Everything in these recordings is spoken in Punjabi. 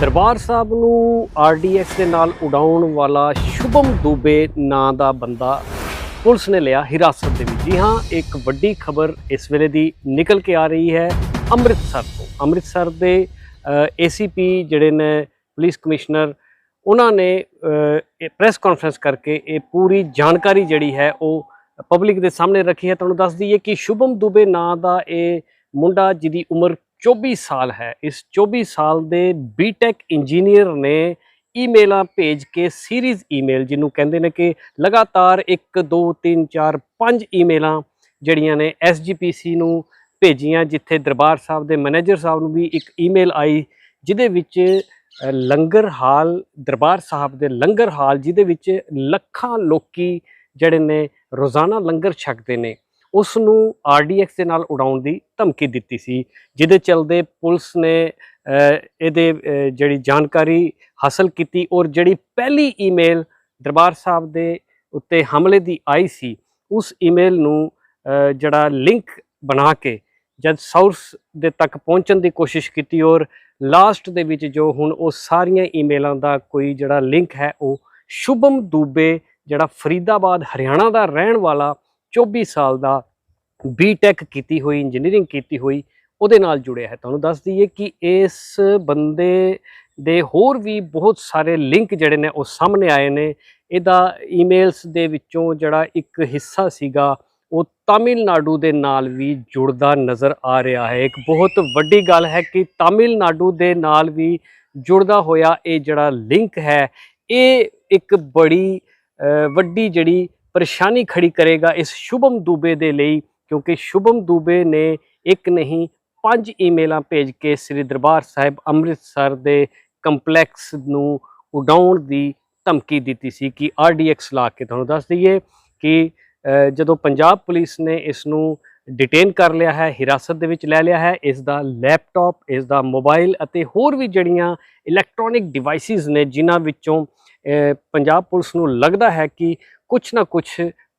ਦਰਬਾਰ ਸਾਹਿਬ ਨੂੰ ਆਰਡੀਐਕਸ ਦੇ ਨਾਲ ਉਡਾਉਣ ਵਾਲਾ ਸ਼ੁਭਮ ਦੂਬੇ ਨਾਂ ਦਾ ਬੰਦਾ ਪੁਲਿਸ ਨੇ ਲਿਆ ਹਿਰਾਸਤ ਦੇ ਵਿੱਚ। ਜੀ ਹਾਂ, ਇੱਕ ਵੱਡੀ ਖਬਰ ਇਸ ਵੇਲੇ ਦੀ ਨਿਕਲ ਕੇ ਆ ਰਹੀ ਹੈ ਅੰਮ੍ਰਿਤਸਰ ਤੋਂ। ਅੰਮ੍ਰਿਤਸਰ ਦੇ ਏਸੀਪੀ ਜਿਹੜੇ ਨੇ ਪੁਲਿਸ ਕਮਿਸ਼ਨਰ, ਉਹਨਾਂ ਨੇ ਪ੍ਰੈਸ ਕਾਨਫਰੰਸ ਕਰਕੇ ਇਹ ਪੂਰੀ ਜਾਣਕਾਰੀ ਜਿਹੜੀ ਹੈ ਉਹ ਪਬਲਿਕ ਦੇ ਸਾਹਮਣੇ ਰੱਖੀ ਹੈ। ਤੁਹਾਨੂੰ ਦੱਸ ਦਈਏ ਕਿ ਸ਼ੁਭਮ ਦੁਬੇ ਨਾਂ ਦਾ ਇਹ ਮੁੰਡਾ, ਜਿਹਦੀ ਉਮਰ 24 ਸਾਲ ਹੈ। ਇਸ 24 ਸਾਲ ਦੇ ਬੀਟੈਕ ਇੰਜੀਨੀਅਰ ਨੇ ਈਮੇਲਾਂ ਭੇਜ ਕੇ ਸੀਰੀਜ਼ ਈਮੇਲ ਜਿਹਨੂੰ ਕਹਿੰਦੇ ਨੇ ਕਿ ਲਗਾਤਾਰ 1 2 3 4 5 ਈਮੇਲਾਂ ਜਿਹੜੀਆਂ ਨੇ ਐਸਜੀਪੀਸੀ ਨੂੰ ਭੇਜੀਆਂ, ਜਿੱਥੇ ਦਰਬਾਰ ਸਾਹਿਬ ਦੇ ਮੈਨੇਜਰ ਸਾਹਿਬ ਨੂੰ ਵੀ ਇੱਕ ਈਮੇਲ ਆਈ, ਜਿਹਦੇ ਵਿੱਚ ਲੰਗਰ ਹਾਲ, ਦਰਬਾਰ ਸਾਹਿਬ ਦੇ ਲੰਗਰ ਹਾਲ ਜਿਹਦੇ ਵਿੱਚ ਲੱਖਾਂ ਲੋਕੀ ਜਿਹੜੇ ਨੇ ਰੋਜ਼ਾਨਾ ਲੰਗਰ ਛਕਦੇ ਨੇ। ਉਸ ਨੂੰ ਆਰਡੀਐਕਸ ਦੇ ਨਾਲ ਉਡਾਉਣ ਦੀ ਧਮਕੀ ਦਿੱਤੀ ਸੀ, ਜਿਹਦੇ ਚਲਦੇ ਪੁਲਿਸ ਨੇ ਇਹਦੇ ਜਿਹੜੀ ਜਾਣਕਾਰੀ ਹਾਸਲ ਕੀਤੀ ਔਰ ਜਿਹੜੀ ਪਹਿਲੀ ਈਮੇਲ ਦਰਬਾਰ ਸਾਹਿਬ ਦੇ ਉੱਤੇ ਹਮਲੇ ਦੀ ਆਈ ਸੀ, ਉਸ ਈਮੇਲ ਨੂੰ ਜਿਹੜਾ ਲਿੰਕ ਬਣਾ ਕੇ ਜਦ ਸੋਰਸ ਦੇ ਤੱਕ ਪਹੁੰਚਣ ਦੀ ਕੋਸ਼ਿਸ਼ ਕੀਤੀ ਔਰ ਲਾਸਟ ਦੇ ਵਿੱਚ ਜੋ ਹੁਣ ਉਹ ਸਾਰੀਆਂ ਈਮੇਲਾਂ ਦਾ ਕੋਈ ਜਿਹੜਾ ਲਿੰਕ ਹੈ ਉਹ ਸ਼ੁਭਮ ਦੂਬੇ, ਜਿਹੜਾ ਫਰੀਦਾਬਾਦ, ਹਰਿਆਣਾ ਦਾ ਰਹਿਣ ਵਾਲਾ 24 ਸਾਲ ਦਾ ਬੀਟੈਕ ਕੀਤੀ ਹੋਈ ਇੰਜੀਨੀਅਰਿੰਗ ਕੀਤੀ ਹੋਈ, ਉਹਦੇ ਨਾਲ ਜੁੜਿਆ ਹੈ। ਤੁਹਾਨੂੰ ਦੱਸ ਦਈਏ ਕਿ ਇਸ ਬੰਦੇ ਦੇ ਹੋਰ ਵੀ ਬਹੁਤ ਸਾਰੇ ਲਿੰਕ ਜਿਹੜੇ ਨੇ, ਉਹ ਸਾਹਮਣੇ ਆਏ ਨੇ। ਇਹਦਾ ਈਮੇਲਸ ਦੇ ਵਿੱਚੋਂ ਜਿਹੜਾ ਇੱਕ ਹਿੱਸਾ ਸੀਗਾ, ਉਹ ਤਾਮਿਲਨਾਡੂ ਦੇ ਨਾਲ ਵੀ ਜੁੜਦਾ ਨਜ਼ਰ ਆ ਰਿਹਾ ਹੈ। ਇੱਕ ਬਹੁਤ ਵੱਡੀ ਗੱਲ ਹੈ ਕਿ ਤਾਮਿਲਨਾਡੂ ਦੇ ਨਾਲ ਵੀ ਜੁੜਦਾ ਹੋਇਆ ਇਹ ਜਿਹੜਾ ਲਿੰਕ ਹੈ, ਇਹ ਇੱਕ ਬੜੀ ਵੱਡੀ ਜਿਹੜੀ ਪਰੇਸ਼ਾਨੀ ਖੜੀ ਕਰੇਗਾ ਇਸ ਸ਼ੁਭਮ ਦੂਬੇ ਦੇ ਲਈ, ਕਿਉਂਕਿ ਸ਼ੁਭਮ ਦੂਬੇ ਨੇ ਇੱਕ ਨਹੀਂ, ਪੰਜ ਈਮੇਲਾਂ ਭੇਜ ਕੇ ਸ੍ਰੀ ਦਰਬਾਰ ਸਾਹਿਬ ਅੰਮ੍ਰਿਤਸਰ ਦੇ ਕੰਪਲੈਕਸ ਨੂੰ ਉਡਾਉਣ ਦੀ ਧਮਕੀ ਦਿੱਤੀ ਸੀ ਕਿ ਆਰਡੀਐਕਸ ਲਾ ਕੇ ਤੁਹਾਨੂੰ ਦੱਸ ਦਈਏ ਕਿ ਜਦੋਂ ਪੰਜਾਬ ਪੁਲਿਸ ਨੇ ਇਸ ਨੂੰ ਡਿਟੇਨ ਕਰ ਲਿਆ ਹੈ, ਹਿਰਾਸਤ ਦੇ ਵਿੱਚ ਲੈ ਲਿਆ ਹੈ, ਇਸ ਦਾ ਲੈਪਟਾਪ, ਇਸ ਦਾ ਮੋਬਾਈਲ ਅਤੇ ਹੋਰ ਵੀ ਜਿਹੜੀਆਂ ਇਲੈਕਟ੍ਰੋਨਿਕ ਡਿਵਾਈਸਿਸ ਨੇ, ਜਿਨ੍ਹਾਂ ਵਿੱਚੋਂ ਪੰਜਾਬ ਪੁਲਿਸ ਨੂੰ ਲੱਗਦਾ ਹੈ ਕਿ ਕੁਝ ਨਾ ਕੁਝ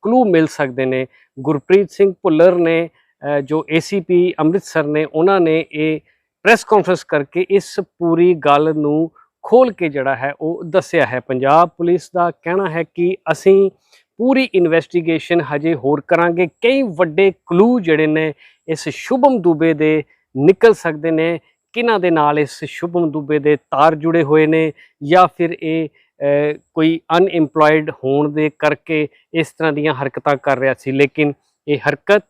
ਕਲੂ ਮਿਲ ਸਕਦੇ ਨੇ। ਗੁਰਪ੍ਰੀਤ ਸਿੰਘ ਭੁੱਲਰ ਨੇ ਅ, ਜੋ ਏਸੀਪੀ ਅੰਮ੍ਰਿਤਸਰ ਨੇ ਉਹਨਾਂ ਨੇ ਇਹ ਪ੍ਰੈਸ ਕਾਨਫਰੰਸ ਕਰਕੇ ਇਸ ਪੂਰੀ ਗੱਲ ਨੂੰ ਖੋਲ ਕੇ ਜਿਹੜਾ ਹੈ ਉਹ ਦੱਸਿਆ ਹੈ। ਪੰਜਾਬ ਪੁਲਿਸ ਦਾ ਕਹਿਣਾ ਹੈ ਕਿ ਅਸੀਂ ਪੂਰੀ ਇਨਵੈਸਟੀਗੇਸ਼ਨ ਹਜੇ ਹੋਰ ਕਰਾਂਗੇ। ਕਈ ਵੱਡੇ ਕਲੂ ਜਿਹੜੇ ਨੇ ਇਸ ਸ਼ੁਭਮ ਦੁਬੇ ਦੇ ਨਿਕਲ ਸਕਦੇ ਨੇ। ਕਿਹਨਾਂ ਦੇ ਨਾਲ ਇਸ ਸ਼ੁਭਮ ਦੁਬੇ ਦੇ ਤਾਰ ਜੁੜੇ ਹੋਏ ਨੇ ਜਾਂ ਫਿਰ ਇਹ ਕੋਈ ਅਨਇੰਪਲੋਇਡ ਹੋਣ ਦੇ ਕਰਕੇ ਇਸ ਤਰ੍ਹਾਂ ਦੀਆਂ ਹਰਕਤਾਂ ਕਰ ਰਿਹਾ ਸੀ, ਲੇਕਿਨ ਇਹ ਹਰਕਤ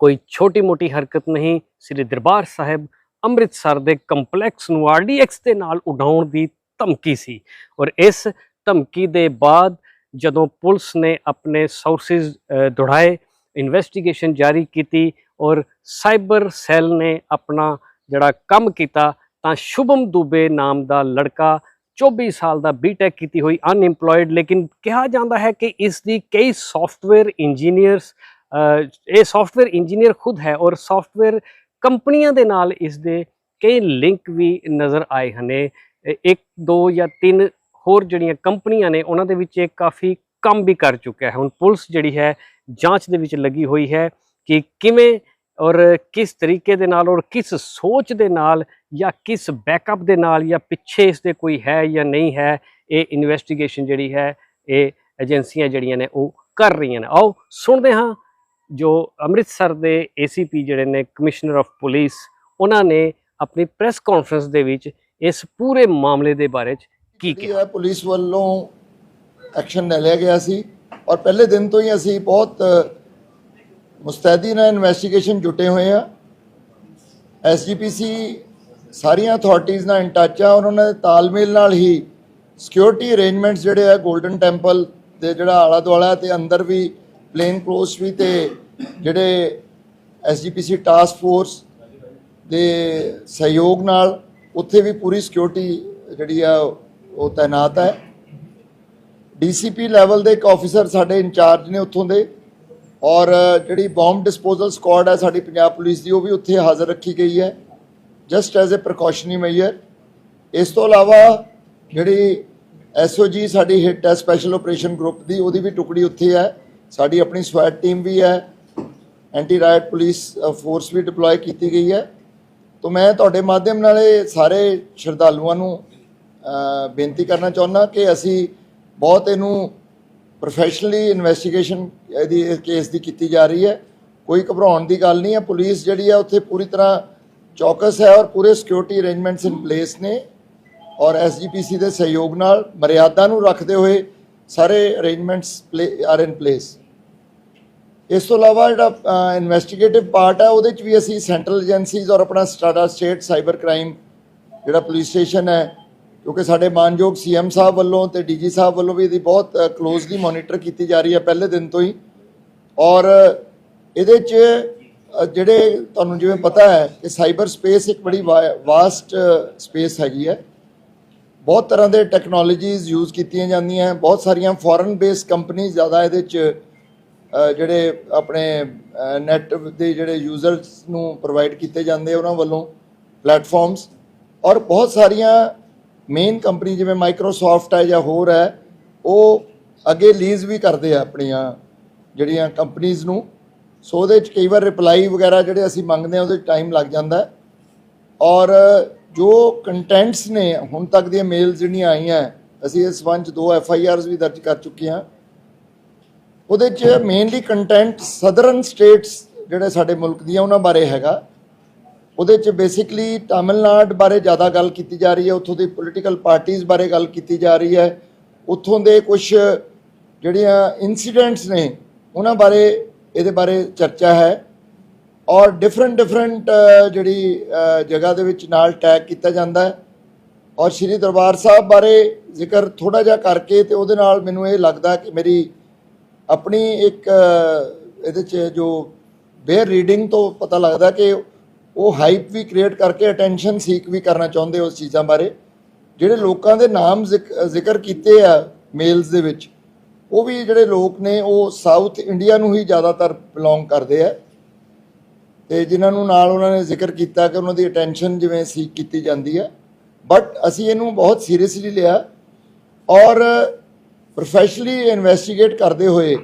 ਕੋਈ ਛੋਟੀ-ਮੋਟੀ ਹਰਕਤ ਨਹੀਂ, ਸ੍ਰੀ ਦਰਬਾਰ ਸਾਹਿਬ ਅੰਮ੍ਰਿਤਸਰ ਦੇ ਕੰਪਲੈਕਸ ਨੂੰ ਆਰਡੀਐਕਸ ਦੇ ਨਾਲ ਉਡਾਉਣ ਦੀ ਧਮਕੀ ਸੀ ਔਰ ਇਸ ਧਮਕੀ ਦੇ ਬਾਅਦ ਜਦੋਂ ਪੁਲਿਸ ਨੇ ਆਪਣੇ ਸੋਰਸਿਸ ਦੁੜਾਏ ਇਨਵੈਸਟੀਗੇਸ਼ਨ ਜਾਰੀ ਕੀਤੀ ਔਰ ਸਾਈਬਰ ਸੈੱਲ ਨੇ ਆਪਣਾ ਜਿਹੜਾ ਕੰਮ ਕੀਤਾ ਤਾਂ ਸ਼ੁਭਮ ਦੂਬੇ ਨਾਮ ਦਾ ਲੜਕਾ 24 ਸਾਲ ਦਾ ਬੀਟੈਕ ਕੀਤੀ ਹੋਈ ਅਨਇੰਪਲੋਇਡ ਲੇਕਿਨ ਕਿਹਾ ਜਾਂਦਾ ਹੈ ਕਿ ਇਸ ਦੀ ਕਈ ਸੌਫਟਵੇਅਰ ਇੰਜੀਨੀਅਰਸ ਇਹ ਸੌਫਟਵੇਅਰ ਇੰਜੀਨੀਅਰ ਖੁਦ ਹੈ ਔਰ ਸੌਫਟਵੇਅਰ ਕੰਪਨੀਆਂ ਦੇ ਨਾਲ ਇਸ ਦੇ ਕਈ ਲਿੰਕ ਵੀ ਨਜ਼ਰ ਆਏ ਹਨ। ਇੱਕ, ਦੋ ਜਾਂ ਤਿੰਨ ਹੋਰ ਜਿਹੜੀਆਂ ਕੰਪਨੀਆਂ ਨੇ, ਉਹਨਾਂ ਦੇ ਵਿੱਚ ਇਹ ਕਾਫੀ ਕੰਮ ਵੀ ਕਰ ਚੁੱਕਿਆ ਹੈ। ਹੁਣ ਪੁਲਿਸ ਜਿਹੜੀ ਹੈ, ਜਾਂਚ ਦੇ ਵਿੱਚ ਲੱਗੀ ਹੋਈ ਹੈ ਕਿ ਕਿਵੇਂ ਔਰ ਕਿਸ ਤਰੀਕੇ ਦੇ ਨਾਲ ਔਰ ਕਿਸ ਸੋਚ ਦੇ ਨਾਲ ਜਾਂ ਕਿਸ ਬੈਕਅਪ ਦੇ ਨਾਲ ਜਾਂ ਪਿੱਛੇ ਇਸ ਦੇ ਕੋਈ ਹੈ ਜਾਂ ਨਹੀਂ ਹੈ ਇਹ ਇਨਵੈਸਟੀਗੇਸ਼ਨ ਜਿਹੜੀ ਹੈ ਇਹ ਏਜੰਸੀਆਂ ਜਿਹੜੀਆਂ ਨੇ ਉਹ ਕਰ ਰਹੀਆਂ ਨੇ। ਆਓ ਸੁਣਦੇ ਹਾਂ ਜੋ ਅੰਮ੍ਰਿਤਸਰ ਦੇ ਏਸੀਪੀ ਜਿਹੜੇ ਨੇ ਕਮਿਸ਼ਨਰ ਆਫ ਪੁਲਿਸ ਉਹਨਾਂ ਨੇ ਆਪਣੀ ਪ੍ਰੈਸ ਕਾਨਫਰੰਸ ਦੇ ਵਿੱਚ ਇਸ ਪੂਰੇ ਮਾਮਲੇ ਦੇ ਬਾਰੇ ਚ ਕੀ ਕਿਹਾ? ਪੁਲਿਸ ਵੱਲੋਂ ਐਕਸ਼ਨ ਲੈ ਲਿਆ ਗਿਆ ਸੀ ਔਰ ਪਹਿਲੇ ਦਿਨ ਤੋਂ ਹੀ ਅਸੀਂ ਬਹੁਤ ਮੁਸਤੈਦੀ ਨਾਲ ਇਨਵੈਸਟੀਗੇਸ਼ਨ ਜੁਟੇ ਹੋਏ ਆ। ਐਸਜੀਪੀਸੀ ਸਾਰੀਆਂ ਅਥਾਰਟੀਆਂ ਨਾਲ ਇਨ ਟੱਚ ਆ, ਔਰ ਉਹਨਾਂ ਦੇ ਤਾਲਮੇਲ ਨਾਲ ਹੀ ਸਿਕਿਉਰਿਟੀ ਅਰੇਂਜਮੈਂਟਸ ਜਿਹੜੇ ਆ 골ਡਨ ਟੈਂਪਲ ਦੇ ਜਿਹੜਾ ਆਲਾ ਦੁਆਲਾ ਤੇ ਅੰਦਰ ਵੀ ਪਲੇਨ ਕਲੋਸ ਵੀ ਤੇ ਜਿਹੜੇ ਐਸਜੀਪੀਸੀ ਟਾਸਕ ਫੋਰਸ ਦੇ ਸਹਿਯੋਗ ਨਾਲ ਉੱਥੇ ਵੀ ਪੂਰੀ ਸਿਕਿਉਰਿਟੀ ਜਿਹੜੀ ਆ, ਉਹ ਤਾਇਨਾਤ ਹੈ। ਡੀਸੀਪੀ ਲੈਵਲ ਦੇ ਇੱਕ ਆਫੀਸਰ ਸਾਡੇ ਇੰਚਾਰਜ ਨੇ ਉੱਥੋਂ ਦੇ, ਔਰ ਜਿਹੜੀ ਬੰਬ ਡਿਸਪੋਜ਼ਲ ਸਕੁਆਡ ਹੈ ਸਾਡੀ ਪੰਜਾਬ ਪੁਲਿਸ ਦੀ, ਉਹ ਵੀ ਉੱਥੇ ਹਾਜ਼ਰ ਰੱਖੀ ਗਈ ਹੈ। Just as a precautionary measure ਇਸ ਤੋਂ ਇਲਾਵਾ ਜਿਹੜੀ ਐਸਓਜੀ ਸਾਡੀ ਹਿੱਟ ਹੈ ਸਪੈਸ਼ਲ ਆਪਰੇਸ਼ਨ ਗਰੁੱਪ ਦੀ, ਉਹਦੀ ਵੀ ਟੁਕੜੀ ਉੱਥੇ ਹੈ। ਸਾਡੀ ਆਪਣੀ ਸਵੈਟ ਟੀਮ ਵੀ ਹੈ। ਐਂਟੀ ਰਾਇਟ ਪੁਲਿਸ ਫੋਰਸ ਵੀ ਡਿਪਲੋਏ ਕੀਤੀ ਗਈ ਹੈ। ਤੋਂ ਮੈਂ ਤੁਹਾਡੇ ਮਾਧਿਅਮ ਨਾਲ ਇਹ ਸਾਰੇ ਸ਼ਰਧਾਲੂਆਂ ਨੂੰ ਬੇਨਤੀ ਕਰਨਾ ਚਾਹੁੰਦਾ ਕਿ ਅਸੀਂ ਬਹੁਤ ਇਹਨੂੰ ਪ੍ਰੋਫੈਸ਼ਨਲੀ ਇਨਵੈਸਟੀਗੇਸ਼ਨ ਇਹਦੀ ਕੇਸ ਦੀ ਕੀਤੀ ਜਾ ਰਹੀ ਹੈ। ਕੋਈ ਘਬਰਾਉਣ ਦੀ ਗੱਲ ਨਹੀਂ ਹੈ। ਪੁਲਿਸ ਜਿਹੜੀ ਹੈ, ਉੱਥੇ ਪੂਰੀ ਤਰ੍ਹਾਂ ਚੌਕਸ ਹੈ ਔਰ ਪੂਰੇ ਸਿਕਿਉਰਿਟੀ ਅਰੇਂਜਮੈਂਟਸ ਇਨ ਪਲੇਸ ਨੇ ਔਰ ਐਸਜੀਪੀਸੀ ਦੇ ਸਹਿਯੋਗ ਨਾਲ ਮਰਿਆਦਾ ਨੂੰ ਰੱਖਦੇ ਹੋਏ ਸਾਰੇ ਅਰੇਂਜਮੈਂਟਸ ਆਰ ਇਨ ਪਲੇਸ ਇਸ ਤੋਂ ਇਲਾਵਾ ਜਿਹੜਾ ਇਨਵੈਸਟੀਗੇਟਿਵ ਪਾਰਟ ਹੈ, ਉਹਦੇ ਚ ਵੀ ਅਸੀਂ ਸੈਂਟਰਲ ਏਜੰਸੀਜ਼ ਔਰ ਆਪਣਾ ਸਟਾਡਾ ਸਟੇਟ ਸਾਈਬਰ ਕ੍ਰਾਈਮ ਜਿਹੜਾ ਪੁਲਿਸ ਸਟੇਸ਼ਨ ਹੈ, ਕਿਉਂਕਿ ਸਾਡੇ ਮਾਨਯੋਗ ਸੀਐਮ ਸਾਹਿਬ ਵੱਲੋਂ ਤੇ ਡੀਜੀ ਸਾਹਿਬ ਵੱਲੋਂ ਵੀ ਇਹਦੀ ਬਹੁਤ ਕਲੋਜ਼ਲੀ ਮੋਨੀਟਰ ਕੀਤੀ ਜਾ ਰਹੀ ਹੈ ਪਹਿਲੇ ਦਿਨ ਤੋਂ ਹੀ। ਔਰ, ਇਹਦੇ ਚ ਜਿਹੜੇ ਤੁਹਾਨੂੰ ਜਿਵੇਂ ਪਤਾ ਹੈ ਕਿ ਸਾਈਬਰ ਸਪੇਸ ਇੱਕ ਬੜੀ ਵਾਸਟ ਸਪੇਸ ਹੈਗੀ ਹੈ। ਬਹੁਤ ਤਰ੍ਹਾਂ ਦੇ ਟੈਕਨੋਲੋਜੀਜ਼ ਯੂਜ਼ ਕੀਤੀਆਂ ਜਾਂਦੀਆਂ ਬਹੁਤ ਸਾਰੀਆਂ ਫੋਰਨ ਬੇਸ ਕੰਪਨੀ ਜ਼ਿਆਦਾ ਇਹਦੇ ਚ ਜਿਹੜੇ ਆਪਣੇ ਨੈਟ ਦੇ ਜਿਹੜੇ ਯੂਜ਼ਰਸ ਨੂੰ ਪ੍ਰੋਵਾਈਡ ਕੀਤੇ ਜਾਂਦੇ ਉਹਨਾਂ ਵੱਲੋਂ ਪਲੇਟਫਾਰਮਸ ਔਰ ਬਹੁਤ ਸਾਰੀਆਂ ਮੇਨ ਕੰਪਨੀ ਜਿਵੇਂ ਮਾਈਕਰੋਸਾਫਟ ਹੈ ਜਾਂ ਹੋਰ ਹੈ, ਉਹ ਅੱਗੇ ਲੀਜ਼ ਵੀ ਕਰਦੇ ਆ ਆਪਣੀਆਂ ਜਿਹੜੀਆਂ ਕੰਪਨੀਆਂ ਨੂੰ। ਸੋ ਉਹਦੇ ਚ ਕਈ ਵਾਰ ਰਿਪਲਾਈ ਵਗੈਰਾ ਜਿਹੜੇ ਅਸੀਂ ਮੰਗਦੇ ਆ ਉਹਦੇ ਟਾਈਮ ਲੱਗ ਜਾਂਦਾ ਔਰ ਜੋ ਕੰਟੈਂਟਸ ਨੇ, ਹੁਣ ਤੱਕ ਦੀਆਂ ਮੇਲਸ ਜਿਹੜੀਆਂ ਆਈਆਂ, ਅਸੀਂ ਇਸ ਸੰਬੰਧ 'ਚ ਦੋ ਐਫ ਆਈ ਆਰਸ ਵੀ ਦਰਜ ਕਰ ਚੁੱਕੇ ਹਾਂ। ਉਹਦੇ 'ਚ ਮੇਨਲੀ ਕੰਟੈਂਟ ਸਦਰਨ ਸਟੇਟਸ ਜਿਹੜੇ ਸਾਡੇ ਮੁਲਕ ਦੀਆਂ, ਉਹਨਾਂ ਬਾਰੇ ਹੈਗਾ। ਉਹਦੇ 'ਚ ਬੇਸਿਕਲੀ ਤਾਮਿਲਨਾਡ ਬਾਰੇ ਜ਼ਿਆਦਾ ਗੱਲ ਕੀਤੀ ਜਾ ਰਹੀ ਹੈ। ਉੱਥੋਂ ਦੀ ਪੋਲੀਟੀਕਲ ਪਾਰਟੀਆਂ ਬਾਰੇ ਗੱਲ ਕੀਤੀ ਜਾ ਰਹੀ ਹੈ। ਉੱਥੋਂ ਦੇ ਕੁਝ ਜਿਹੜੀਆਂ ਇਨਸੀਡੈਂਟਸ ਨੇ, ਉਹਨਾਂ ਬਾਰੇ ਇਹਦੇ ਬਾਰੇ ਚਰਚਾ ਹੈ ਔਰ ਡਿਫਰੈਂਟ ਡਿਫਰੈਂਟ ਜਿਹੜੀ ਜਗ੍ਹਾ ਦੇ ਵਿੱਚ ਨਾਲ ਟੈਗ ਕੀਤਾ ਜਾਂਦਾ ਹੈ। ਔਰ ਸ਼੍ਰੀ ਦਰਬਾਰ ਸਾਹਿਬ ਬਾਰੇ ਜ਼ਿਕਰ ਥੋੜਾ ਜਿਹਾ ਕਰਕੇ ਤੇ ਉਹਦੇ ਨਾਲ ਮੈਨੂੰ ਇਹ ਲੱਗਦਾ ਕਿ ਮੇਰੀ ਆਪਣੀ ਇੱਕ ਇਹਦੇ 'ਚ ਜੋ ਬੇਅਰ ਰੀਡਿੰਗ ਤੋਂ ਪਤਾ ਲੱਗਦਾ ਕਿ ਉਹ ਹਾਈਪ ਵੀ ਕ੍ਰੀਏਟ ਕਰਕੇ ਅਟੈਂਸ਼ਨ ਸੀਕ ਵੀ ਕਰਨਾ ਚਾਹੁੰਦੇ ਉਸ ਚੀਜ਼ਾਂ ਬਾਰੇ। ਜਿਹੜੇ ਲੋਕਾਂ ਦੇ ਨਾਮ ਜ਼ਿਕ- ਜ਼ਿਕਰ ਕੀਤੇ ਆ ਮੇਲਸ ਦੇ ਵਿੱਚ ਉਹ ਵੀ ਜਿਹੜੇ ਲੋਕ ਨੇ, ਉਹ ਸਾਊਥ ਇੰਡੀਆ ਨੂੰ ਹੀ ਜ਼ਿਆਦਾਤਰ ਬਿਲੋਂਗ ਕਰਦੇ ਆ। ਤੇ ਜਿਨ੍ਹਾਂ ਨੂੰ ਨਾਲ ਉਹਨਾਂ ਨੇ ਜ਼ਿਕਰ ਕੀਤਾ ਕਿ ਉਹਨਾਂ ਦੀ ਅਟੈਂਸ਼ਨ ਜਿਵੇਂ ਸੀਕ ਕੀਤੀ ਜਾਂਦੀ ਹੈ ਬਟ ਅਸੀਂ ਇਹਨੂੰ ਬਹੁਤ ਸੀਰੀਅਸਲੀ ਲਿਆ ਔਰ ਪ੍ਰੋਫੈਸ਼ਨਲੀ ਇਨਵੈਸਟੀਗੇਟ ਕਰਦੇ ਹੋਏ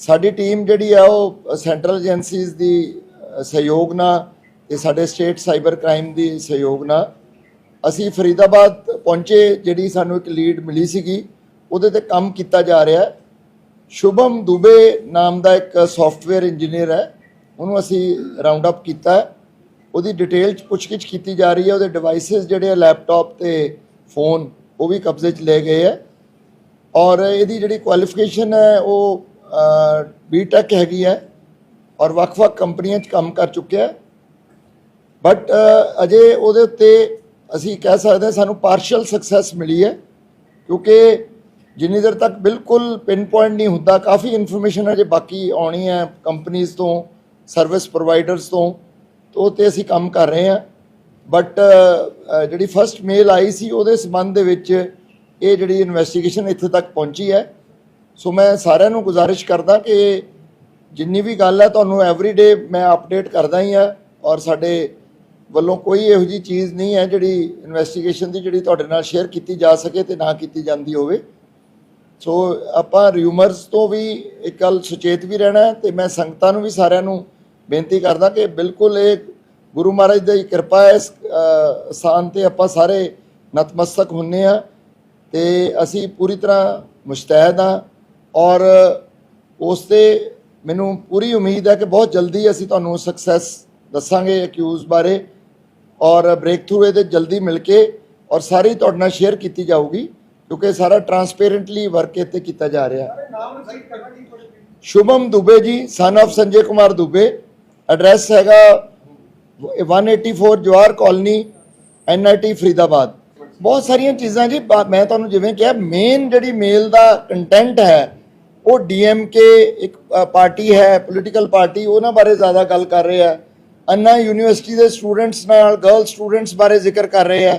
ਸਾਡੀ ਟੀਮ ਜਿਹੜੀ ਆ, ਉਹ ਸੈਂਟਰਲ ਏਜੰਸੀਜ਼ ਦੀ ਸਹਿਯੋਗ ਨਾਲ ਤੇ ਸਾਡੇ ਸਟੇਟ ਸਾਈਬਰ ਕ੍ਰਾਈਮ ਦੀ ਸਹਿਯੋਗ ਨਾਲ ਅਸੀਂ ਫਰੀਦਾਬਾਦ ਪਹੁੰਚੇ, ਜਿਹੜੀ ਸਾਨੂੰ ਇੱਕ ਲੀਡ ਮਿਲੀ ਸੀਗੀ। ਉਹਦੇ ਤੇ ਕੰਮ ਕੀਤਾ ਜਾ ਰਿਹਾ ਹੈ। ਸ਼ੁਭਮ ਦੁਬੇ ਨਾਮ ਦਾ ਇੱਕ ਸੌਫਟਵੇਅਰ ਇੰਜੀਨੀਅਰ ਹੈ। ਉਹਨੂੰ ਅਸੀਂ ਰਾਉਂਡ ਅਪ ਕੀਤਾ ਹੈ। ਉਹਦੀ ਡਿਟੇਲ ਚ ਪੁੱਛਗਿੱਛ ਕੀਤੀ ਜਾ ਰਹੀ ਹੈ। ਉਹਦੇ ਡਿਵਾਈਸਸ ਜਿਹੜੇ ਆ ਲੈਪਟਾਪ ਤੇ ਫੋਨ ਉਹ ਵੀ ਕਬਜ਼ੇ 'ਚ ਲਏ ਗਏ ਹੈ। ਔਰ ਇਹਦੀ ਜਿਹੜੀ ਕੁਆਲੀਫਿਕੇਸ਼ਨ ਹੈ, ਉਹ ਬੀਟੈਕ ਹੈਗੀ ਹੈ ਔਰ ਵੱਖ-ਵੱਖ ਕੰਪਨੀਆਂ 'ਚ ਕੰਮ ਕਰ ਚੁੱਕਿਆ ਹੈ। ਬਟ ਅਜੇ ਉਹਦੇ ਉੱਤੇ ਅਸੀਂ ਕਹਿ ਸਕਦੇ ਹਾਂ ਸਾਨੂੰ ਪਾਰਸ਼ਲ ਸਕਸੈਸ ਮਿਲੀ ਹੈ। ਕਿਉਂਕਿ ਜਿੰਨੀ ਦੇਰ ਤੱਕ ਬਿਲਕੁਲ ਪਿਨ ਪੁਆਇੰਟ ਨਹੀਂ ਹੁੰਦਾ, ਕਾਫੀ ਇਨਫੋਰਮੇਸ਼ਨ ਅਜੇ ਬਾਕੀ ਆਉਣੀ ਹੈ ਕੰਪਨੀਆਂ ਤੋਂ ਸਰਵਿਸ ਪ੍ਰੋਵਾਈਡਰਸ ਤੋਂ ਤੋਂ ਤੇ ਅਸੀਂ ਕੰਮ ਕਰ ਰਹੇ ਹਾਂ। ਬਟ ਜਿਹੜੀ ਫਰਸਟ ਮੇਲ ਆਈ ਸੀ, ਉਹਦੇ ਸੰਬੰਧ ਦੇ ਵਿੱਚ ਇਹ ਜਿਹੜੀ ਇਨਵੈਸਟੀਗੇਸ਼ਨ ਇੱਥੇ ਤੱਕ ਪਹੁੰਚੀ ਹੈ। ਸੋ ਮੈਂ ਸਾਰਿਆਂ ਨੂੰ ਗੁਜ਼ਾਰਿਸ਼ ਕਰਦਾ ਕਿ ਜਿੰਨੀ ਵੀ ਗੱਲ ਹੈ, ਤੁਹਾਨੂੰ ਐਵਰੀਡੇ ਮੈਂ ਅਪਡੇਟ ਕਰਦਾ ਹੀ ਆ ਔਰ ਸਾਡੇ ਵੱਲੋਂ ਕੋਈ ਇਹੋ ਜੀ ਚੀਜ਼ ਨਹੀਂ ਹੈ ਜਿਹੜੀ ਇਨਵੈਸਟੀਗੇਸ਼ਨ ਦੀ ਜਿਹੜੀ ਤੁਹਾਡੇ ਨਾਲ ਸ਼ੇਅਰ ਕੀਤੀ ਜਾ ਸਕੇ ਤੇ ਨਾ ਕੀਤੀ ਜਾਂਦੀ ਹੋਵੇ। ਸੋ ਆਪਾਂ ਰਿਊਮਰਸ ਤੋਂ ਵੀ ਇੱਕ ਗੱਲ ਸੁਚੇਤ ਵੀ ਰਹਿਣਾ ਹੈ ਤੇ ਮੈਂ ਸੰਗਤਾਂ ਨੂੰ ਵੀ ਸਾਰਿਆਂ ਨੂੰ ਬੇਨਤੀ ਕਰਦਾ ਕਿ ਬਿਲਕੁਲ ਇਹ ਗੁਰੂ ਮਹਾਰਾਜ ਦੀ ਕਿਰਪਾ ਹੈ ਇਸ ਅ, ਸਥਾਨ ਤੇ ਆਪਾਂ ਸਾਰੇ ਨਤਮਸਤਕ ਹੁੰਨੇ ਆ ਤੇ ਅਸੀਂ ਪੂਰੀ ਤਰ੍ਹਾਂ ਮੁਸ਼ਤੈਦ ਆ ਔਰ ਉਸ ਤੇ ਮੈਨੂੰ ਪੂਰੀ ਉਮੀਦ ਹੈ ਕਿ ਬਹੁਤ ਜਲਦੀ ਅਸੀਂ ਤੁਹਾਨੂੰ ਸਕਸੈਸ ਦੱਸਾਂਗੇ ਅਕਿਊਜ਼ ਬਾਰੇ ਔਰ ਬ੍ਰੇਕ ਥਰੂ ਇਹਦੇ ਜਲਦੀ ਮਿਲ ਕੇ ਔਰ ਸਾਰੀ ਤੁਹਾਡੇ ਨਾਲ ਸ਼ੇਅਰ ਕੀਤੀ ਜਾਊਗੀ। ਕਿਉਂਕਿ ਸਾਰਾ ਟਰਾਂਸਪੇਰੈਂਟਲੀ ਵਰਕ ਇੱਥੇ ਕੀਤਾ ਜਾ ਰਿਹਾ। Shubham Dube ji son of Sanjay Kumar Dube. Address ਹੈਗਾ 184 ਜਵਾਰ ਕਾਲਨੀ ਐਨਆਈਟੀ ਫਰੀਦਾਬਾਦ। ਬਹੁਤ ਸਾਰੀਆਂ ਚੀਜ਼ਾਂ ਜੀ ਮੈਂ ਤੁਹਾਨੂੰ ਜਿਵੇਂ ਕਿਹਾ ਮੇਨ ਜਿਹੜੀ ਮੇਲ ਦਾ ਕੰਟੈਂਟ ਹੈ ਉਹ ਡੀਐਮਕੇ ਇੱਕ ਪਾਰਟੀ ਹੈ ਪੋਲੀਟੀਕਲ ਪਾਰਟੀ ਉਹਨਾਂ ਬਾਰੇ ਜ਼ਿਆਦਾ ਗੱਲ ਕਰ ਰਹੇ ਆ। ਅੰਨਾ ਯੂਨੀਵਰਸਿਟੀ ਦੇ ਸਟੂਡੈਂਟਸ ਨਾਲ ਗਰਲ ਸਟੂਡੈਂਟਸ ਬਾਰੇ ਜ਼ਿਕਰ ਕਰ ਰਹੇ ਆ।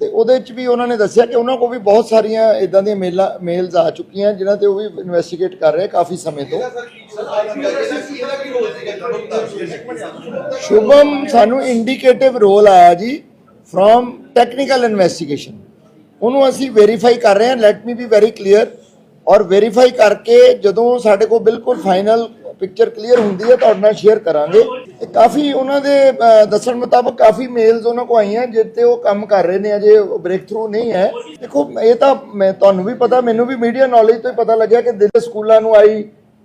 ਤੇ ਉਹਦੇ ਵਿੱਚ ਵੀ ਉਹਨਾਂ ਨੇ ਦੱਸਿਆ ਕਿ ਉਹਨਾਂ ਕੋਲ ਵੀ ਬਹੁਤ ਸਾਰੀਆਂ ਇਦਾਂ ਦੀਆਂ ਮੇਲਾਂ ਮੇਲਸ ਆ ਚੁੱਕੀਆਂ, ਜਿਨ੍ਹਾਂ ਤੇ ਉਹ ਵੀ ਇਨਵੈਸਟੀਗੇਟ ਕਰ ਰਹੇ ਕਾਫੀ ਸਮੇਂ ਤੋਂ। ਸ਼ੁਭਮ, ਸਾਨੂੰ ਇੰਡੀਕੇਟਿਵ ਰੋਲ ਆਇਆ ਜੀ ਫਰੋਮ ਟੈਕਨੀਕਲ ਇਨਵੈਸਟੀਗੇਸ਼ਨ ਉਹਨੂੰ ਅਸੀਂ ਵੈਰੀਫਾਈ ਕਰ ਰਹੇ ਹਾਂ let me be very clear ਔਰ ਵੈਰੀਫਾਈ ਕਰਕੇ ਜਦੋਂ ਸਾਡੇ ਕੋਲ ਬਿਲਕੁਲ ਫਾਈਨਲ ਪਿਕਚਰ ਕਲੀਅਰ ਹੁੰਦੀ ਹੈ, ਤੁਹਾਡੇ ਨਾਲ ਸ਼ੇਅਰ ਕਰਾਂਗੇ। ਤੇ ਕਾਫੀ ਉਹਨਾਂ ਦੇ ਦੱਸਣ ਮੁਤਾਬਕ ਕਾਫੀ ਮੇਲਸ ਉਹਨਾਂ ਕੋ ਆਈਆਂ ਜਿੱਤੇ ਉਹ ਕੰਮ ਕਰ ਰਹੇ ਨੇ, ਅਜੇ ਬ੍ਰੇਕ ਥਰੂ ਨਹੀਂ ਹੈ। ਦੇਖੋ, ਇਹ ਤਾਂ ਮੈਂ, ਤੁਹਾਨੂੰ ਵੀ ਪਤਾ, ਮੈਨੂੰ ਵੀ ਮੀਡੀਆ ਨੌਲੇਜ ਤੋਂ ਹੀ ਪਤਾ ਲੱਗਿਆ ਕਿ ਦਿੱਲੀ ਸਕੂਲਾਂ ਨੂੰ ਆਈ,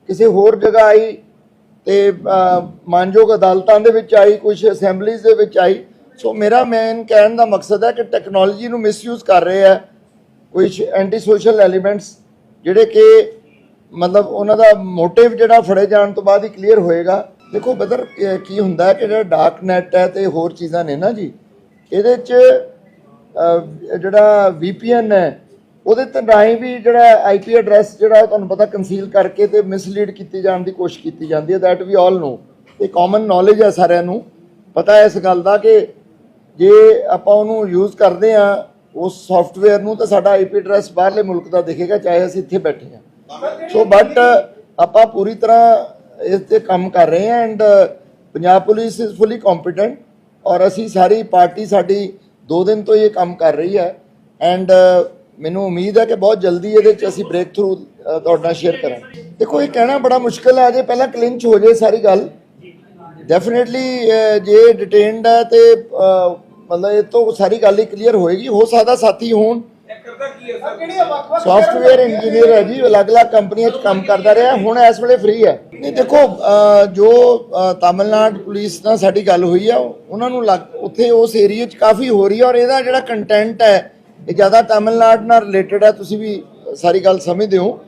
ਕਿਸੇ ਹੋਰ ਜਗ੍ਹਾ ਆਈ, ਤੇ ਮਾਨਯੋਗ ਅਦਾਲਤਾਂ ਦੇ ਵਿੱਚ ਆਈ ਕੁਝ ਅਸੈਂਬਲੀਜ਼ ਦੇ ਵਿੱਚ ਆਈ। ਸੋ ਮੇਰਾ ਮੇਨ ਕਹਿਣ ਦਾ ਮਕਸਦ ਹੈ ਕਿ ਟੈਕਨੋਲੋਜੀ ਨੂੰ ਮਿਸਯੂਜ਼ ਕਰ ਰਹੇ ਆ ਕੁਝ ਐਂਟੀ ਸੋਸ਼ਲ ਐਲੀਮੈਂਟਸ ਜਿਹੜੇ ਕਿ ਮਤਲਬ ਉਹਨਾਂ ਦਾ ਮੋਟਿਵ ਜਿਹੜਾ ਫੜੇ ਜਾਣ ਤੋਂ ਬਾਅਦ ਹੀ ਕਲੀਅਰ ਹੋਏਗਾ। ਦੇਖੋ ਬਦਰ ਕੀ ਹੁੰਦਾ ਕਿ ਜਿਹੜਾ ਡਾਰਕ ਨੈਟ ਹੈ ਤੇ ਹੋਰ ਚੀਜ਼ਾਂ ਨੇ ਨਾ ਜੀ ਇਹਦੇ 'ਚ ਅਹ, ਜਿਹੜਾ VPN ਹੈ ਉਹਦੇ ਤੇ ਰਾਹੀਂ ਵੀ ਜਿਹੜਾ ਆਈਪੀ ਐਡਰੈਸ ਜਿਹੜਾ ਤੁਹਾਨੂੰ ਪਤਾ ਕੰਸੀਲ ਕਰਕੇ ਤੇ ਮਿਸਲੀਡ ਕੀਤੀ ਜਾਣ ਦੀ ਕੋਸ਼ਿਸ਼ ਕੀਤੀ ਜਾਂਦੀ ਹੈ ਥੈਟ ਵੀ ਆਲ ਨੋ ਇਹ ਕਾਮਨ ਨੌਲੇਜ ਹੈ ਸਾਰਿਆਂ ਨੂੰ। ਪਤਾ ਹੈ ਇਸ ਗੱਲ ਦਾ ਕਿ ਜੇ ਆਪਾਂ ਉਹਨੂੰ ਯੂਜ਼ ਕਰਦੇ ਆ ਉਸ ਸੌਫਟਵੇਅਰ ਨੂੰ ਤਾਂ ਸਾਡਾ ਆਈਪੀ ਐਡਰੈਸ ਬਾਹਰਲੇ ਮੁਲਕ ਦਾ ਦਿਖੇਗਾ, ਚਾਹੇ ਅਸੀਂ ਇੱਥੇ ਬੈਠੇ ਹਾਂ। ਸੋ ਬਟ ਆਪਾਂ ਪੂਰੀ ਤਰ੍ਹਾਂ ਇਸ ਤੇ ਕੰਮ ਕਰ ਰਹੇ ਹਾਂ and Punjab police is fully competent ਔਰ ਅਸੀਂ ਸਾਰੀ ਪਾਰਟੀ ਸਾਡੀ 2 ਦਿਨ ਤੋਂ ਇਹ ਕੰਮ ਕਰ ਰਹੀ ਹੈ ਐਂਡ ਮੈਨੂੰ ਉਮੀਦ ਹੈ ਕਿ ਬਹੁਤ ਜਲਦੀ ਇਹਦੇ ਚ ਅਸੀਂ ਬ੍ਰੇਕ ਥਰੂ ਤੁਹਾਡੇ ਨਾਲ ਸ਼ੇਅਰ ਕਰਾਂਗੇ। ਦੇਖੋ, ਇਹ ਕਹਿਣਾ ਬੜਾ ਮੁਸ਼ਕਲ ਹੈ ਜੇ ਪਹਿਲਾਂ ਕਲਿੰਚ ਹੋ ਜੇ ਸਾਰੀ ਗੱਲ ਡੈਫੀਨਿਟਲੀ ਜੇ ਡਿਟੇਨਡ ਹੈ ਤੇ ਮਤਲਬ ਇਹ ਤੋਂ ਸਾਰੀ ਗੱਲ ਹੀ ਕਲੀਅਰ ਹੋਏਗੀ, ਹੋ ਸਕਦਾ ਸਾਥੀ ਹੋਣ। ਸੌਫਟਵੇਅਰ ਇੰਜੀਨੀਅਰ ਹੈ ਜੀ, ਅਲੱਗ-ਅਲੱਗ ਕੰਪਨੀਆਂ 'ਚ ਕੰਮ ਕਰਦਾ ਰਿਹਾ, ਹੁਣ ਇਸ ਵੇਲੇ ਫ੍ਰੀ ਹੈ। ਨਹੀਂ, ਦੇਖੋ ਜੋ ਤਾਮਿਲਨਾਡੂ ਪੁਲਿਸ ਨਾਲ ਸਾਡੀ ਗੱਲ ਹੋਈ ਆ, ਉਹਨਾਂ ਨੂੰ ਉੱਥੇ ਉਸ ਏਰੀਆ 'ਚ ਕਾਫੀ ਹੋ ਰਹੀ ਹੈ ਔਰ ਇਹਦਾ ਜਿਹੜਾ ਕੰਟੈਂਟ ਹੈ, ਇਹ ਜ਼ਿਆਦਾ ਤਾਮਿਲਨਾਡੂ ਨਾਲ ਰਿਲੇਟਡ ਹੈ, ਤੁਸੀਂ ਵੀ ਸਾਰੀ ਗੱਲ ਸਮਝਦੇ ਹੋ।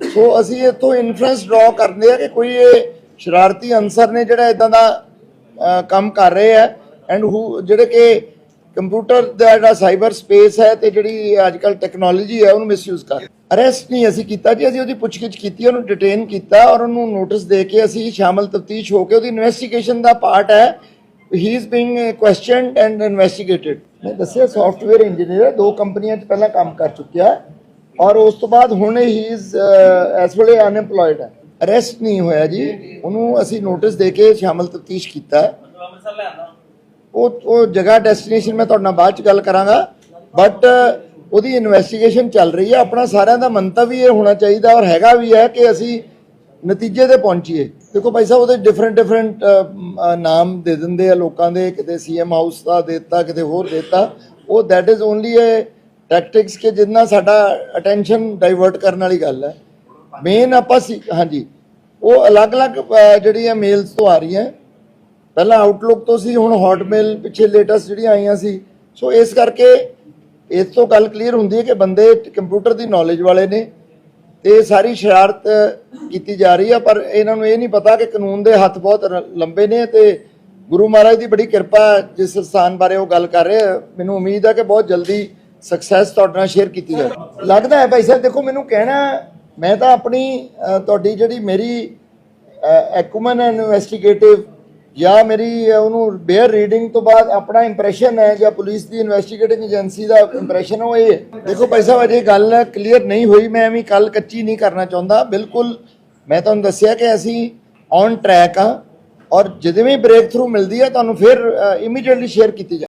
ਸੋ, ਅਸੀਂ ਇੱਥੋਂ ਇਨਫਰੈਂਸ ਡਰਾ ਕਰਦੇ ਆ ਕਿ ਕੋਈ ਇਹ ਸ਼ਰਾਰਤੀ ਅਨਸਰ ਨੇ ਜਿਹੜਾ ਇਦਾਂ ਦਾ ਕੰਮ ਕਰ ਰਹੇ ਆ। ਐਂਡ ਹੂ ਜਿਹੜੇ ਕਿ ਕੰਪਿਊਟਰ ਦਾ ਜਿਹੜਾ ਸਾਈਬਰ ਸਪੇਸ ਹੈ ਤੇ ਜਿਹੜੀ ਅੱਜ ਕੱਲ ਟੈਕਨੋਲੋਜੀ ਹੈ, ਉਹਨੂੰ ਮਿਸਯੂਜ਼ ਕਰ ਅਰੈਸਟ ਨਹੀਂ ਅਸੀਂ ਕੀਤਾ ਜੀ, ਅਸੀਂ ਉਹਦੀ ਪੁੱਛਗਿੱਛ ਕੀਤੀ, ਉਹਨੂੰ ਡਿਟੇਨ ਕੀਤਾ ਔਰ ਉਹਨੂੰ ਨੋਟਿਸ ਦੇ ਕੇ ਅਸੀਂ ਸ਼ਾਮਲ ਤਫਤੀਸ਼ ਹੋ ਕੇ ਉਹਦੀ ਇਨਵੈਸਟੀਗੇਸ਼ਨ ਦਾ ਪਾਰਟ ਹੈ। He is being questioned and investigated ਮੈਂ ਦੱਸਿਆ ਸੌਫਟਵੇਅਰ ਇੰਜੀਨੀਅਰ ਦੋ ਕੰਪਨੀਆਂ 'ਚ ਪਹਿਲਾਂ ਕੰਮ ਕਰ ਚੁੱਕਿਆ ਔਰ ਉਸ ਤੋਂ ਬਾਅਦ ਹੁਣ ਹੀ ਇਜ਼ ਇਸ ਵੇਲੇ ਅਨਐਮਪਲੋਇਡ ਹੈ। ਅਰੈਸਟ ਨਹੀਂ ਹੋਇਆ ਜੀ। ਉਹਨੂੰ ਅਸੀਂ ਨੋਟਿਸ ਦੇ ਕੇ ਸ਼ਾਮਲ ਤਫਤੀਸ਼ ਕੀਤਾ ਹੈ। ਉਹ ਉਹ ਜਗ੍ਹਾ ਡੈਸਟੀਨੇਸ਼ਨ ਮੈਂ ਤੁਹਾਡੇ ਨਾਲ ਬਾਅਦ ਚ ਗੱਲ ਕਰਾਂਗਾ। ਬਟ ਉਹਦੀ ਇਨਵੈਸਟੀਗੇਸ਼ਨ ਚੱਲ ਰਹੀ ਹੈ। ਆਪਣਾ ਸਾਰਿਆਂ ਦਾ ਮੰਤਵ ਵੀ ਇਹ ਹੋਣਾ ਚਾਹੀਦਾ ਔਰ ਹੈਗਾ ਵੀ ਹੈ ਕਿ ਅਸੀਂ ਨਤੀਜੇ ਤੇ ਪਹੁੰਚੀਏ। ਦੇਖੋ ਭਾਈ ਸਾਹਿਬ ਉਹਦੇ ਡਿਫਰੈਂਟ ਡਿਫਰੈਂਟ ਨਾਮ ਦੇ ਦਿੰਦੇ ਆ ਲੋਕਾਂ ਦੇ। ਕਿਤੇ ਸੀਐਮ ਹਾਊਸ ਦਾ ਦਿੱਤਾ ਕਿਤੇ ਹੋਰ ਦਿੱਤਾ। ਉਹ that is only a tactics ਕਿ ਜਿੰਨਾ ਸਾਡਾ ਅਟੈਂਸ਼ਨ ਡਾਈਵਰਟ ਕਰਨ ਵਾਲੀ ਗੱਲ ਹੈ। ਮੇਨ ਆਪਾਂ ਸੀ ਹਾਂਜੀ। ਉਹ ਅਲੱਗ-ਅਲੱਗ ਅਹ, ਜਿਹੜੀਆਂ ਮੇਲਸ ਤੋਂ ਆ ਰਹੀਆਂ। ਪਹਿਲਾਂ ਆਊਟਲੁੱਕ ਤੋਂ ਸੀ, ਹੁਣ ਹੌਟਮੇਲ ਪਿੱਛੇ ਲੇਟੈਸਟ ਜਿਹੜੀਆਂ ਆਈਆਂ ਸੀ। ਸੋ ਇਸ ਕਰਕੇ ਇਸ ਤੋਂ ਗੱਲ ਕਲੀਅਰ ਹੁੰਦੀ ਹੈ ਕਿ ਬੰਦੇ ਕੰਪਿਊਟਰ ਦੀ ਨੌਲੇਜ ਵਾਲੇ ਨੇ ਤੇ ਸਾਰੀ ਸ਼ਰਾਰਤ ਕੀਤੀ ਜਾ ਰਹੀ ਆ, ਪਰ ਇਹਨਾਂ ਨੂੰ ਇਹ ਨਹੀਂ ਪਤਾ ਕਿ ਕਾਨੂੰਨ ਦੇ ਹੱਥ ਬਹੁਤ ਲੰਬੇ ਨੇ ਤੇ ਗੁਰੂ ਮਹਾਰਾਜ ਦੀ ਬੜੀ ਕਿਰਪਾ ਜਿਸ ਸਥਾਨ ਬਾਰੇ ਉਹ ਗੱਲ ਕਰ ਰਹੇ ਮੈਨੂੰ ਉਮੀਦ ਹੈ ਕਿ ਬਹੁਤ ਜਲਦੀ ਸਕਸੈਸ ਤੁਹਾਡੇ ਨਾਲ ਸ਼ੇਅਰ ਕੀਤੀ ਜਾਵੇ। ਲੱਗਦਾ ਹੈ ਭਾਈ ਸਾਹਿਬ, ਦੇਖੋ ਮੈਨੂੰ ਕਹਿਣਾ, ਮੈਂ ਤਾਂ ਆਪਣੀ ਤੁਹਾਡੀ ਜਿਹੜੀ ਮੇਰੀ ਐਕੂਮਨ ਇਨਵੈਸਟੀਗੇਟਿਵ ਜਾਂ ਮੇਰੀ ਉਹਨੂੰ ਬੇਅਰ ਰੀਡਿੰਗ ਤੋਂ ਬਾਅਦ ਆਪਣਾ ਇੰਪ੍ਰੈਸ਼ਨ ਹੈ ਜਾਂ ਪੁਲਿਸ ਦੀ ਇਨਵੈਸਟੀਗੇਟਿੰਗ ਏਜੰਸੀ ਦਾ ਇੰਪ੍ਰੈਸ਼ਨ ਉਹ ਇਹ ਹੈ। ਦੇਖੋ ਭਾਈ ਸਾਹਿਬ, ਅਜੇ ਗੱਲ ਕਲੀਅਰ ਨਹੀਂ ਹੋਈ, ਮੈਂ ਐਵੇਂ ਕੱਲ ਕੱਚੀ ਨਹੀਂ ਕਰਨਾ ਚਾਹੁੰਦਾ। ਬਿਲਕੁਲ ਮੈਂ ਤੁਹਾਨੂੰ ਦੱਸਿਆ ਕਿ ਅਸੀਂ ਔਨ ਟਰੈਕ ਆ ਔਰ ਜਦੋਂ ਵੀ ਬ੍ਰੇਕ ਥਰੂ ਮਿਲਦੀ ਹੈ, ਤੁਹਾਨੂੰ ਫਿਰ ਇਮੀਡੀਏਟਲੀ ਸ਼ੇਅਰ ਕੀਤੀ ਜਾ